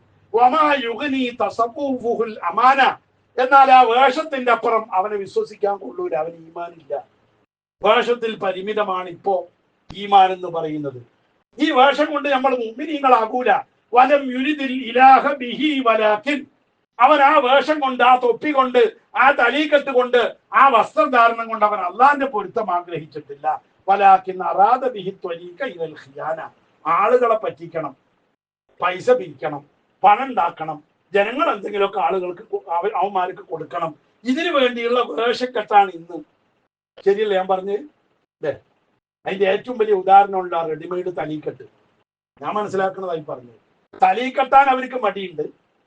അമാന. എന്നാൽ ആ വേഷത്തിന്റെ അപ്പുറം അവനെ വിശ്വസിക്കാൻ കൊള്ളൂല. അവന് ഈമാനില്ല. വേഷത്തിൽ പരിമിതമാണ് ഇപ്പോ ഈമാൻ എന്ന് പറയുന്നത്. ഈ വേഷം കൊണ്ട് നമ്മൾ മുമ്പിനീങ്ങളാകൂല. വലം യുരിതിൽ ഇലാഹ ബിഹി വലാഖിൻ. അവൻ ആ വേഷം കൊണ്ട് ആ തൊപ്പി കൊണ്ട് ആ തലീക്കത്ത് കൊണ്ട് ആ വസ്ത്രധാരണം കൊണ്ട് അവൻ അള്ളാന്റെ പൊരുത്തം ആഗ്രഹിച്ചിട്ടില്ല. വലാഖിൻ അറാദ ബിഹി ത്വരീക്ക ഇതൽ ഖിയാന. ആളുകളെ പറ്റിക്കണം പൈസ പിരിക്കണം പണം ഉണ്ടാക്കണം ജനങ്ങൾ എന്തെങ്കിലുമൊക്കെ ആളുകൾക്ക് അവന്മാർക്ക് കൊടുക്കണം. ഇതിനു വേണ്ടിയുള്ള വേഷക്കെട്ടാണ് ഇന്ന്. ശരിയല്ലേ ഞാൻ പറഞ്ഞത്? അല്ലേ അതിന്റെ ഏറ്റവും വലിയ ഉദാഹരണമുള്ള റെഡിമെയ്ഡ് തലീക്കെട്ട്. ഞാൻ മനസ്സിലാക്കുന്നതായി പറഞ്ഞു. തലീക്കെട്ടാൻ അവർക്ക് മടിയുണ്ട്.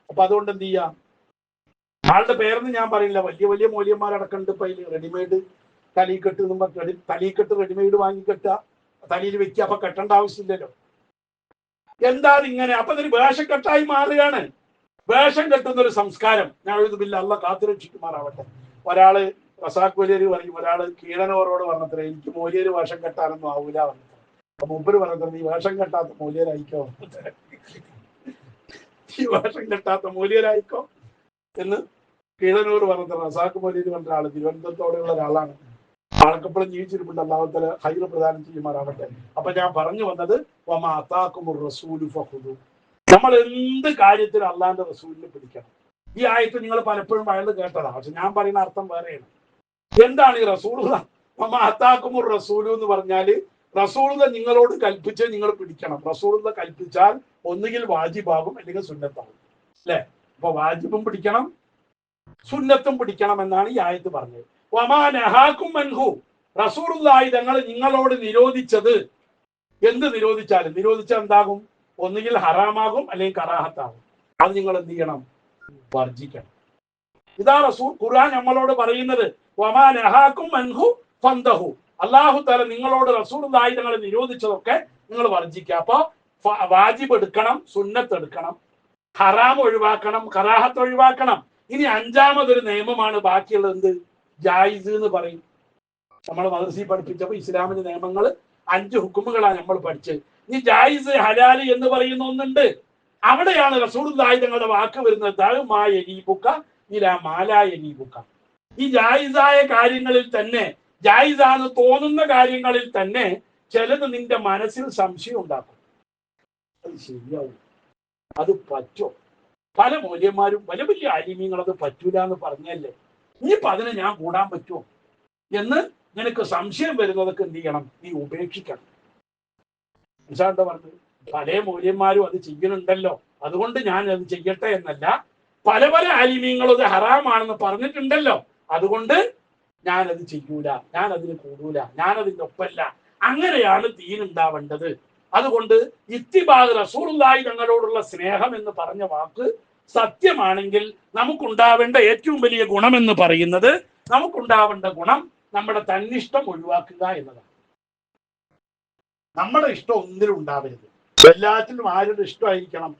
അപ്പൊ അതുകൊണ്ട് എന്ത് ചെയ്യാം? ആളുടെ പേരെന്ന് ഞാൻ പറയില്ല വലിയ വലിയ മൂല്യന്മാരടക്കമുണ്ട് ഇപ്പൊ അതിൽ റെഡിമെയ്ഡ് തലീക്കെട്ട് തലീക്കെട്ട് റെഡിമെയ്ഡ് വാങ്ങി കെട്ടുക. തലയിൽ വെക്കുക. അപ്പൊ കെട്ടേണ്ട ആവശ്യമില്ലല്ലോ. എന്താണ് ഇങ്ങനെ അപ്പൊ ഇതൊരു വേഷക്കെട്ടായി മാറുകയാണ്. വേഷം കെട്ടുന്ന ഒരു സംസ്കാരം. ഞാൻ എഴുതുമില്ല അല്ല കാത്തുരക്ഷിക്കുമാറാവട്ടെ. ഒരാൾ റസാഖ് വലിയൊരു പറയും ഒരാൾ കീഴനോറോട് പറഞ്ഞത്ര എനിക്ക് മൂല്യൊരു വേഷം കെട്ടാനൊന്നും ആവൂല പറഞ്ഞത്ര. അപ്പൊ മുമ്പര് പറഞ്ഞത്ര നീ വേഷം കെട്ടാത്ത മൂല്യരായിക്കോ? നീ വേഷം കെട്ടാത്ത മൂല്യരായിക്കോ? എന്ന് കീഴനൂർ പറഞ്ഞത്ര റസാഖ് മൊലിയിൽ പറഞ്ഞ ആൾ തിരുവനന്തപുരത്തോടെയുള്ള ഒരാളാണ്. ആളക്കപ്പുറം ജീവിച്ചിരിപ്പുണ്ട് അള്ളാഹുത്തല ഹൈർ പ്രദാനം ചെയ്യുമാറാവട്ടെ. അപ്പൊ ഞാൻ പറഞ്ഞു വന്നത് നമ്മൾ എന്ത് കാര്യത്തിൽ അള്ളാന്റെ റസൂലിനെ പിടിക്കണം. ഈ ആയത്ത് നിങ്ങൾ പലപ്പോഴും അയാൾ കേട്ടതാണ്. പക്ഷെ ഞാൻ പറയുന്ന അർത്ഥം വേറെയാണ്. എന്താണ് ഈ റസൂൾ അത്താക്കുമുർ റസൂലു എന്ന് പറഞ്ഞാൽ റസൂളത നിങ്ങളോട് കൽപ്പിച്ച് നിങ്ങൾ പിടിക്കണം. റസൂളത കൽപ്പിച്ചാൽ ഒന്നുകിൽ വാജിബാകും അല്ലെങ്കിൽ സുന്നത്താകും. അല്ലെ? അപ്പൊ വാജിബും പിടിക്കണം സുന്നത്തും പിടിക്കണം എന്നാണ് ഈ ആയത്ത് പറഞ്ഞത്. വമാനഹാക്കും മൻഹു റസൂലുള്ളാഹി തങ്ങൾ നിങ്ങളോട് നിരോധിച്ചത്. എന്ത് നിരോധിച്ചാലും? നിരോധിച്ചാൽ എന്താകും? ഒന്നുകിൽ ഹറാമാകും അല്ലെങ്കിൽ കറാഹത്താകും. അത് നിങ്ങൾ എന്ത് ചെയ്യണം? വർജിക്കണം. ഇതാ റസൂൽ ഖുർആൻ നമ്മളോട് പറയുന്നത്. അള്ളാഹു തല നിങ്ങളോട് റസൂലുള്ളാഹി തങ്ങൾ നിരോധിച്ചതൊക്കെ നിങ്ങൾ വർജിക്കുക. അപ്പൊ വാജിബ് എടുക്കണം സുന്നത്ത് എടുക്കണം. ഹറാം ഒഴിവാക്കണം കറാഹത്ത് ഒഴിവാക്കണം. ഇനി അഞ്ചാമതൊരു നിയമമാണ് ബാക്കിയുള്ളത് എന്ത്? ജായിസ് എന്ന് പറയും. നമ്മൾ മദർസി പഠിപ്പിച്ചപ്പോൾ ഇസ്ലാമിന്റെ നിയമങ്ങൾ അഞ്ച് ഹുക്കുമുകളാണ് നമ്മൾ പഠിച്ചത്. ഇനി ജായിസ് ഹലാൽ എന്ന് പറയുന്ന ഒന്നുണ്ട്. അവിടെയാണ് റസൂലുള്ളാഹി തങ്ങളുടെ വാക്ക് വരുന്നത്. ദഅ്മായ എലീബുക്ക ഇല മാലായ എലീബുക്ക ഈ ജായിസായ കാര്യങ്ങളിൽ തന്നെ ജായിസാന്ന് തോന്നുന്ന കാര്യങ്ങളിൽ തന്നെ ചിലത് നിന്റെ മനസ്സിൽ സംശയം ഉണ്ടാക്കും. അത് ശരിയാവും. അത് പറ്റോ? പല മൂല്യന്മാരും വലിയ വലിയ ആലിമ്യങ്ങൾ അത് പറ്റൂല എന്ന് പറഞ്ഞല്ലേ ഇനിയിപ്പോ അതിനെ ഞാൻ കൂടാൻ പറ്റുമോ എന്ന് നിനക്ക് സംശയം വരുന്നതൊക്കെ എന്ത് ചെയ്യണം? നീ ഉപേക്ഷിക്കണം. മനസ്സിലാണ്ടോ പറഞ്ഞത്? പല മൂല്യന്മാരും അത് ചെയ്യുന്നുണ്ടല്ലോ. അതുകൊണ്ട് ഞാൻ അത് ചെയ്യട്ടെ എന്നല്ല. പല പല ആലിമ്യങ്ങളും അത് ഹറാമാണെന്ന് പറഞ്ഞിട്ടുണ്ടല്ലോ. അതുകൊണ്ട് ഞാനത് ചെയ്യൂല ഞാൻ അതിന് കൂടൂല ഞാൻ അതിന്റെ ഒപ്പല്ല. അങ്ങനെയാണ് ദീൻ ഉണ്ടാവേണ്ടത് അതുകൊണ്ട് ഇത്തിബാഗ് റസൂറുല്ലായി തങ്ങളോടുള്ള സ്നേഹം എന്ന് പറഞ്ഞ വാക്ക് സത്യമാണെങ്കിൽ നമുക്കുണ്ടാവേണ്ട ഏറ്റവും വലിയ ഗുണം എന്ന് പറയുന്നത് നമുക്കുണ്ടാവേണ്ട ഗുണം നമ്മുടെ തന്നിഷ്ടം ഒഴിവാക്കുക എന്നതാണ്. നമ്മുടെ ഇഷ്ടം ഒന്നിലും ഉണ്ടാവരുത്. എല്ലാത്തിലും ആരുടെ ഇഷ്ടമായിരിക്കണം?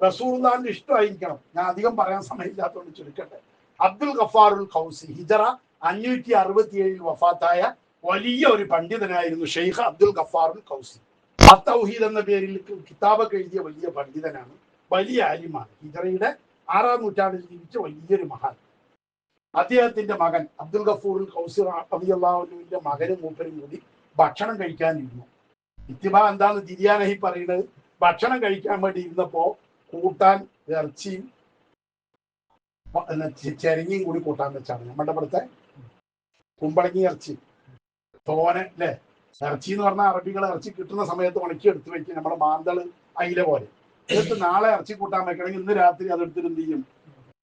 റസൂർദാന്റെ ഇഷ്ടമായിരിക്കണം. ഞാൻ അധികം പറയാൻ സമയമില്ലാത്തതുകൊണ്ട് ചുരുക്കട്ടെ. അബ്ദുൽ ഗഫാറുൽ ഖൗസി ഹിജറ അഞ്ഞൂറ്റി അറുപത്തി ഏഴിൽ വഫാത്തായ വലിയ ഒരു പണ്ഡിതനായിരുന്നു ഷെയ്ഖ് അബ്ദുൽ ഗഫാറുൽ ഖൗസി അത്തൗഹീദ് എന്ന പേരിൽ കിതാബൊക്കെ എഴുതിയ വലിയ പണ്ഡിതനാണ്. വലിയ ആര്യമാണ് ഹിജറയുടെ ആറാം നൂറ്റാണ്ടിൽ ജീവിച്ച വലിയൊരു മഹാൻ. അദ്ദേഹത്തിന്റെ മകൻ അബ്ദുൽ ഗഫൂറുൽ ഖൗസി അബിയുള്ളാഹുവിന്റെ മകനും മൂപ്പരും കൂടി ഭക്ഷണം കഴിക്കാനിരുന്നു ഇത്തിബ എന്താണ് ദിരിയാനഹി പറയുന്നത്? ഭക്ഷണം കഴിക്കാൻ വേണ്ടി ഇരുന്നപ്പോ കൂട്ടാൻ ഇറച്ചിയും ചെരങ്ങിയും കൂടി കൂട്ടാൻ വെച്ചാണ്. നമ്മുടെ ഇവിടുത്തെ കുമ്പളങ്ങി ഇറച്ചി. തോനെ അല്ലേ? ഇറച്ചി എന്ന് പറഞ്ഞാൽ അറബികൾ ഇറച്ചി കിട്ടുന്ന സമയത്ത് ഉണക്കി എടുത്തു വെക്കും. നമ്മുടെ മാന്തൾ അയില പോലെ. എന്നിട്ട് നാളെ ഇറച്ചി കൂട്ടാൻ വെക്കണമെങ്കിൽ ഇന്ന് രാത്രി അതെടുത്തിട്ട് എന്ത് ചെയ്യും?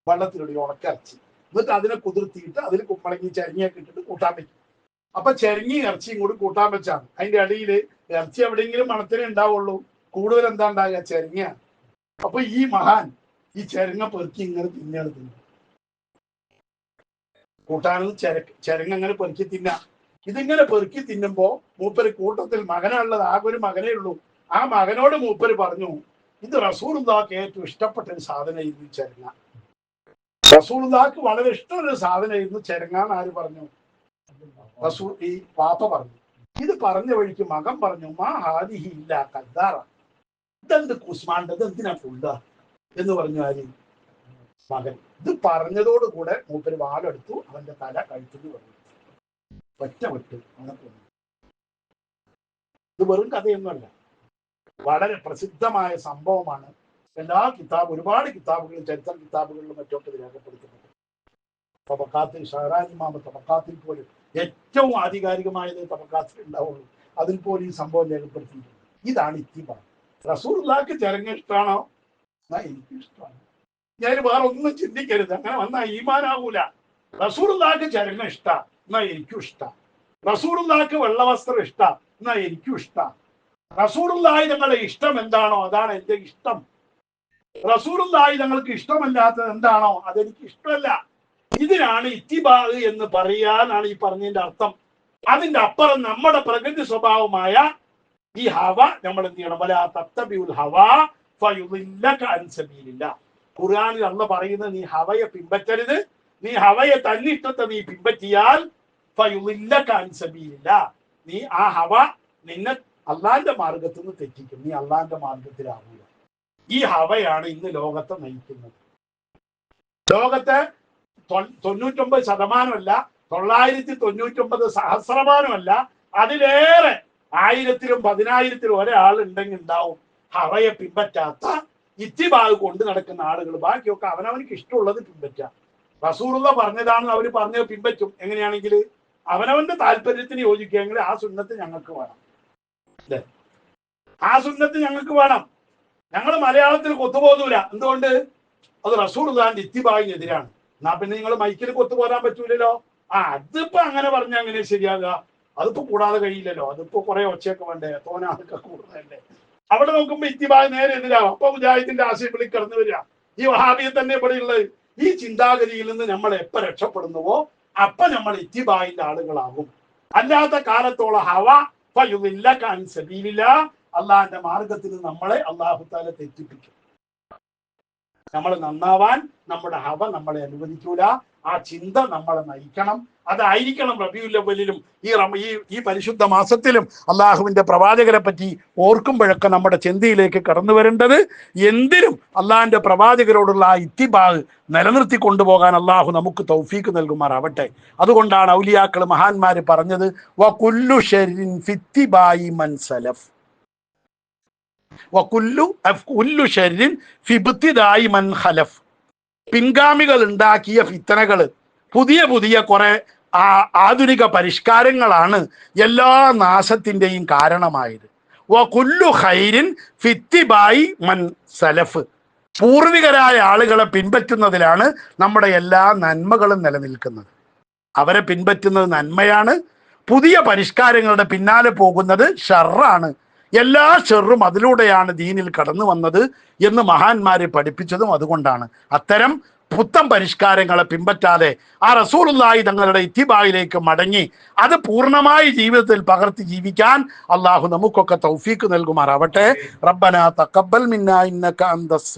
വെള്ളത്തിലിടി. ഉണക്ക ഇറച്ചി. എന്നിട്ട് അതിനെ കുതിർത്തിയിട്ട് അതിൽ കുമ്പളങ്ങി ചരിങ്ങിയൊക്കെ ഇട്ടിട്ട് കൂട്ടാൻ വെക്കും. അപ്പൊ ചരിങ്ങി ഇറച്ചിയും കൂടി കൂട്ടാൻ വെച്ചാണ്. അതിന്റെ അടിയിൽ ഇറച്ചി എവിടെയെങ്കിലും മണത്തിനെ ഉണ്ടാവുള്ളൂ. കൂടുതൽ എന്താ ഉണ്ടാകുക ചെരങ്ങ അപ്പൊ ഈ മഹാൻ ഈ ചരങ്ങ പെറുക്കി ഇങ്ങനെ തിന്നാണ് തിന്നു. കൂട്ടാനത് ചര ചരങ്ങ അങ്ങനെ പെറുക്കി തിന്ന. ഇതിങ്ങനെ പെറുക്കി തിന്നുമ്പോ മൂപ്പര് കൂട്ടത്തിൽ മകനുള്ളത് ആകെ ഒരു മകനേ ഉള്ളൂ. ആ മകനോട് മൂപ്പര് പറഞ്ഞു ഇത് റസൂർദാക്ക് ഏറ്റവും ഇഷ്ടപ്പെട്ട ഒരു സാധനമായിരുന്നു ചരങ്ങ. റസൂർദാക്ക് വളരെ ഇഷ്ടമുള്ള സാധനമായിരുന്നു ചരങ്ങ എന്ന് ആര് പറഞ്ഞു? റസൂൽ ഈ പാപ്പ പറഞ്ഞു. ഇത് പറഞ്ഞ വഴിക്ക് മകൻ പറഞ്ഞു മാ ഹാദിഹി ഇല്ല കദ്ദാറ ഇതെന്ത് കുസ്മാണ്ട് ഇത് എന്തിനാ ഫുള്ള എന്ന് പറഞ്ഞു ആര് മകൻ. ഇത് പറഞ്ഞതോടുകൂടെ മൂപ്പര് വാളെടുത്തു അവന്റെ തല കഴിച്ചു പറഞ്ഞു. ഒറ്റ വിട്ട് അവനെ കൊന്നു ഇത് വെറും കഥയൊന്നുമല്ല. വളരെ പ്രസിദ്ധമായ സംഭവമാണ്. എല്ലാ കിതാബ് ഒരുപാട് കിതാബുകളും ചരിത്ര കിതാബുകളിലും മറ്റൊക്കെ ഇത് രേഖപ്പെടുത്തുന്നുണ്ട് തബക്കാത്തിൽ ഷഹറാനിമാമ തബക്കാത്തിൽ പോലും ഏറ്റവും ആധികാരികമായത് തബക്കാത്തിൽ ഉണ്ടാവുള്ളൂ. അതിൽ പോലും ഈ സംഭവം രേഖപ്പെടുത്തിയിട്ടുണ്ട്. ഇതാണ് ഇത്തിബ റസൂർലാക്ക് ചരങ്ങ ഇഷ്ടമാണോ എന്നാ ഇഷ്ടമാണ്. ഞാൻ വേറെ ഒന്നും ചിന്തിക്കരുത്. അങ്ങനെ വന്നാ ഈമാനാകൂല റസൂർലാക്ക് ചരണം ഇഷ്ട എന്നാ എനിക്കും ഇഷ്ട. റസൂർലാക്ക് വെള്ളവസ്ത്രം ഇഷ്ട എന്നാ എനിക്കും ഇഷ്ട. റസൂറുല്ലായി നിങ്ങളുടെ ഇഷ്ടം എന്താണോ അതാണ് എന്റെ ഇഷ്ടം. റസൂലുള്ളാഹി തങ്ങൾക്ക് ഇഷ്ടമല്ലാത്തത് എന്താണോ അതെനിക്ക് ഇഷ്ടമല്ല. ഇതിനാണ് ഇത്തിബാഗ് എന്ന് പറയാനാണ് ഈ പറഞ്ഞതിന്റെ അർത്ഥം. അതിന്റെ അപ്പുറം നമ്മുടെ പ്രകൃതി സ്വഭാവമായ ഈ ഹവ നമ്മൾ എന്ത് ചെയ്യണം? വല തത്തബിയുൽ ഹവ ഖുർആനിൽ അല്ല പറയുന്നത് നീ ഹവയെ പിൻപറ്റരുത്. നീ ഹവയെ തന്നിഷ്ടത്തെ നീ പിൻപറ്റിയാൽ നീ ആ ഹവ നിന്നെ അള്ളാന്റെ മാർഗത്തിൽ നിന്ന് തെറ്റിക്കും. നീ അള്ളാന്റെ മാർഗത്തിലാവുക ഈ ഹവയാണ് ഇന്ന് ലോകത്തെ നയിക്കുന്നത്. ലോകത്തെ തൊണ്ണൂറ്റൊമ്പത് ശതമാനമല്ല തൊള്ളായിരത്തി തൊണ്ണൂറ്റൊമ്പത് സഹസ്രമാനമല്ല അതിലേറെ ആയിരത്തിലും പതിനായിരത്തിലും ഒരാൾ ഉണ്ടെങ്കിൽ ഉണ്ടാവും. ഹവയെ പിൻപറ്റാത്ത ഇത്തിബാഗ് കൊണ്ട് നടക്കുന്ന ആളുകൾ. ബാക്കിയൊക്കെ അവനവനിക്ക് ഇഷ്ടമുള്ളത് പിൻപറ്റാം. റസൂറുള്ള പറഞ്ഞതാണെന്ന് അവർ പറഞ്ഞത് പിൻപറ്റും. എങ്ങനെയാണെങ്കിൽ അവനവന്റെ താല്പര്യത്തിന് യോജിക്കുകയെങ്കിൽ ആ സുന്നത്ത് ഞങ്ങൾക്ക് വേണം. അല്ലേ? ആ സുന്നത്ത് ഞങ്ങൾക്ക് വേണം. ഞങ്ങൾ മലയാളത്തിൽ കൊത്തുപോകൂല. എന്തുകൊണ്ട്? അത് റസൂർദാന്റെ ഇത്തിബാഗിനെതിരാണ് എന്നാ പിന്നെ നിങ്ങൾ മൈക്കിൽ കൊത്തുപോരാൻ പറ്റൂലല്ലോ? ആ അതിപ്പോ അങ്ങനെ പറഞ്ഞ അങ്ങനെ ശരിയാകുക? അതിപ്പോ കൂടാതെ കഴിയില്ലല്ലോ. അതിപ്പോ കുറെ ഒച്ചയൊക്കെ വേണ്ടേ? തോനാതൊക്കെ കൂടുതലല്ലേ അവിടെ നോക്കുമ്പോ ഇത്തിബായ നേരെ എതിരാവും അപ്പൊ മുജാഹിദിന്റെ ആശയം വിളി കടന്നു വരിക. ഈ വഹാബിയെ തന്നെ ഇവിടെ ഉള്ളത്. ഈ ചിന്താഗതിയിൽ നിന്ന് നമ്മൾ എപ്പോ രക്ഷപ്പെടുന്നുവോ അപ്പൊ നമ്മൾ ഇത്തിബായിന്റെ ആളുകളാകും. അല്ലാത്ത കാലത്തോളം ഹവ ഫയുദില്ല കാൻ സബീലില്ല. അള്ളാഹിന്റെ മാർഗത്തിൽ നമ്മളെ അള്ളാഹു താല തെറ്റിപ്പിക്കും. നമ്മൾ നന്നാവാൻ നമ്മുടെ ഹവ നമ്മളെ അനുവദിക്കൂല. ആ ചിന്ത നമ്മളെ നയിക്കണം. അതായിരിക്കണം റബിയുല്ലവലിലും ഈ റമ- ഈ ഈ പരിശുദ്ധ മാസത്തിലും അള്ളാഹുവിന്റെ പ്രവാചകരെ പറ്റി ഓർക്കുമ്പോഴൊക്കെ നമ്മുടെ ചിന്തയിലേക്ക് കടന്നു വരേണ്ടത് എന്തിനും അള്ളാഹിന്റെ പ്രവാചകരോടുള്ള ആ ഇത്തിബാഗ് നിലനിർത്തി കൊണ്ടുപോകാൻ അള്ളാഹു നമുക്ക് തൗഫീക്ക് നൽകുമാറാവട്ടെ. അതുകൊണ്ടാണ് ഔലിയാക്കൾ മഹാന്മാർ പറഞ്ഞത് വ മൻ സലഫ്. മൻ ഖലഫ്. പിൻഗാമികൾ ഉണ്ടാക്കിയ ഫിത്തനകൾ പുതിയ പുതിയ കുറെ ആ ആധുനിക പരിഷ്കാരങ്ങളാണ് എല്ലാ നാശത്തിന്റെയും കാരണമായത്. വകുല്ലു ഖൈരിൻ ഫിത്തിബായി മൻ സലഫ്. പൂർവികരായ ആളുകളെ പിൻപറ്റുന്നതിലാണ് നമ്മുടെ എല്ലാ നന്മകളും നിലനിൽക്കുന്നത്. അവരെ പിൻപറ്റുന്നത് നന്മയാണ്. പുതിയ പരിഷ്കാരങ്ങളുടെ പിന്നാലെ പോകുന്നത് ഷർറാണ്. എല്ലാ ഷെറും അതിലൂടെയാണ് ദീനിൽ കടന്നു വന്നത് എന്ന് മഹാന്മാരെ പഠിപ്പിച്ചതും അതുകൊണ്ടാണ്. അത്തരം പുത്തൻ പരിഷ്കാരങ്ങളെ പിൻപറ്റാതെ ആ റസൂലുള്ളാഹി തങ്ങളുടെ ഇത്തിബായിലേക്ക് മടങ്ങി അത് പൂർണമായി ജീവിതത്തിൽ പകർത്തി ജീവിക്കാൻ അള്ളാഹു നമുക്കൊക്കെ തൗഫീക്ക് നൽകുമാറാവട്ടെ. റബ്ബന തഖബ്ബൽ മിന്ന ഇന്നക അന്തസ്